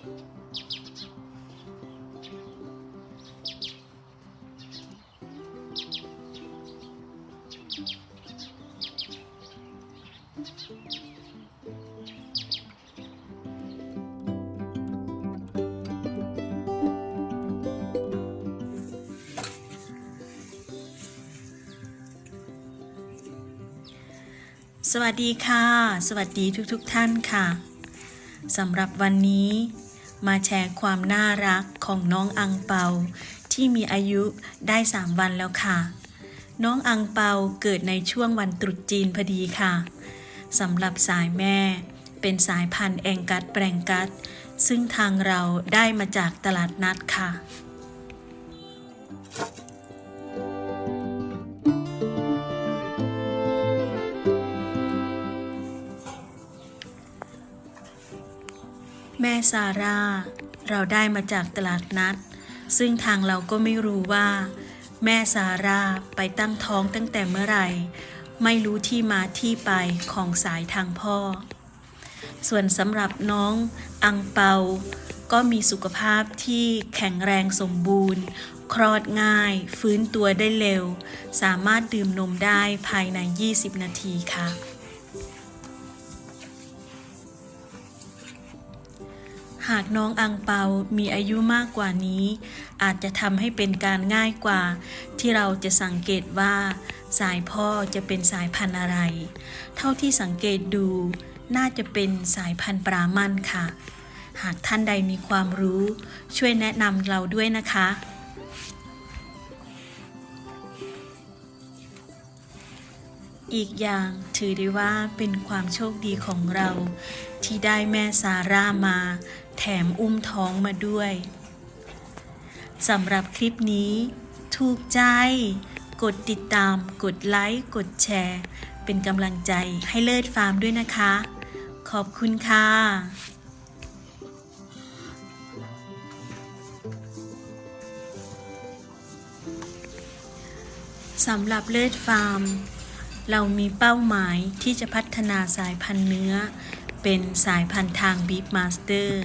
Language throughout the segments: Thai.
สวัสดีค่ะ สวัสดีทุกๆทท่านค่ะสำหรับวันนี้ มาแชร์ความน่ารักของน้องอังเปา ที่มีอายุได้ 3 วันแล้วค่ะ น้องอังเปาเกิดในช่วงวันตรุษจีนพอดีค่ะสำหรับสายแม่ เป็นสายพันธุ์แองกัสแปรงกัสซึ่งทางเราได้มาจากตลาดนัดค่ะ แม่ซาร่า เราได้มาจากตลาดนัด ซึ่งทางเราก็ไม่รู้ว่า แม่ซาร่าไปตั้งท้องตั้งแต่เมื่อไหร่ ไม่รู้ที่มาที่ไปของสายทางพ่อ ส่วนสำหรับน้องอังเปา ก็มีสุขภาพที่แข็งแรงสมบูรณ์ คลอดง่าย ฟื้นตัวได้เร็ว สามารถดื่มนมได้ภายใน 20 นาทีค่ะ หากน้องอังเปามีอายุมากกว่านี้ อาจจะทำให้เป็นการง่ายกว่า ที่เราจะสังเกตว่า สายพ่อจะเป็นสายพันธุ์อะไร เท่าที่สังเกตดู น่าจะเป็นสายพันธุ์ปรามันค่ะ หากท่านใดมีความรู้ ช่วยแนะนำเราด้วยนะคะ อีกอย่างถือได้ว่าเป็นความโชคดีของเรา ที่ได้แม่ซาร่ามา แถมอุ้มท้องมาด้วยสำหรับคลิปนี้ ถูกใจ กดติดตาม กดไลค์ กดแชร์ เป็นกำลังใจให้เลิศฟาร์มด้วยนะคะ ขอบคุณค่ะสำหรับเลิศฟาร์ม เรามีเป้าหมายที่จะพัฒนาสายพันธุ์เนื้อ เป็นสายพันธุ์ทางบีฟมาสเตอร์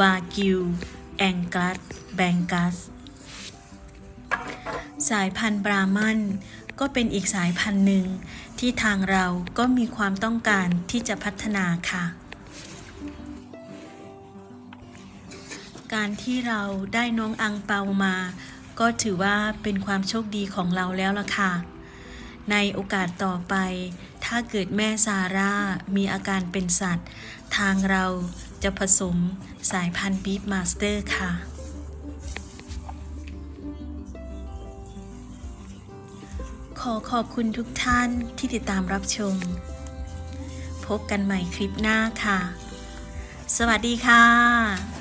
วากิว แองกัส แบงกัส สายพันธุ์บรามันก็เป็นอีกสายพันธุ์หนึ่งที่ทางเราก็มีความต้องการที่จะพัฒนาค่ะ การที่เราได้น้องอังเปามา ก็ถือว่าเป็นความโชคดีของเราแล้วล่ะค่ะ ในโอกาสต่อไป ถ้าเกิดแม่ซาร่ามีอาการเป็นสัตว์ ทางเราจะผสมสายพันธุ์บีฟมาสเตอร์ค่ะ ขอขอบคุณทุกท่านที่ติดตามรับชม พบกันใหม่คลิปหน้าค่ะ สวัสดีค่ะ